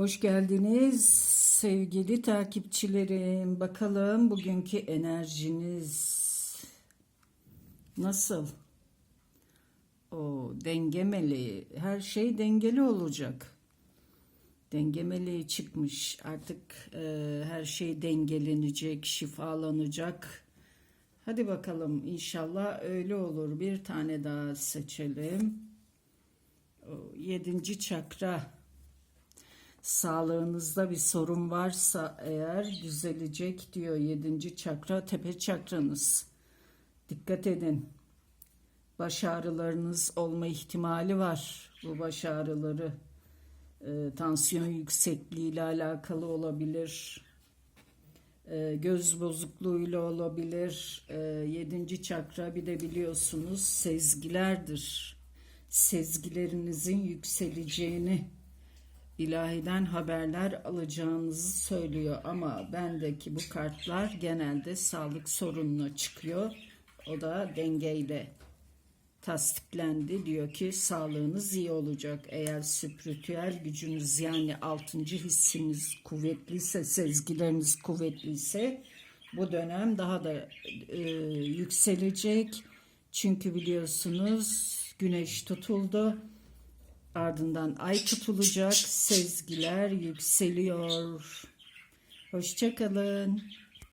Hoş geldiniz sevgili takipçilerim. Bakalım bugünkü enerjiniz nasıl? O denge meleği. Her şey dengeli olacak. Denge meleği çıkmış. Artık e, her şey dengelenecek, şifalanacak. Hadi bakalım inşallah öyle olur. Bir tane daha seçelim. O, yedinci çakra. Sağlığınızda bir sorun varsa eğer düzelecek diyor yedinci çakra tepe çakranız. Dikkat edin. Baş ağrılarınız olma ihtimali var. Bu baş ağrıları e, tansiyon yüksekliği ile alakalı olabilir. E, göz bozukluğuyla olabilir. E, yedinci çakra bir de biliyorsunuz sezgilerdir. Sezgilerinizin yükseleceğini ilahiden haberler alacağınızı söylüyor ama bendeki bu kartlar genelde sağlık sorununa çıkıyor. O da dengeyle tasdiklendi. Diyor ki sağlığınız iyi olacak. Eğer spiritüel gücünüz yani altıncı hissiniz kuvvetliyse, sezgileriniz kuvvetliyse bu dönem daha da e, yükselecek. Çünkü biliyorsunuz güneş tutuldu. Ardından ay tutulacak. Sezgiler yükseliyor. Hoşçakalın.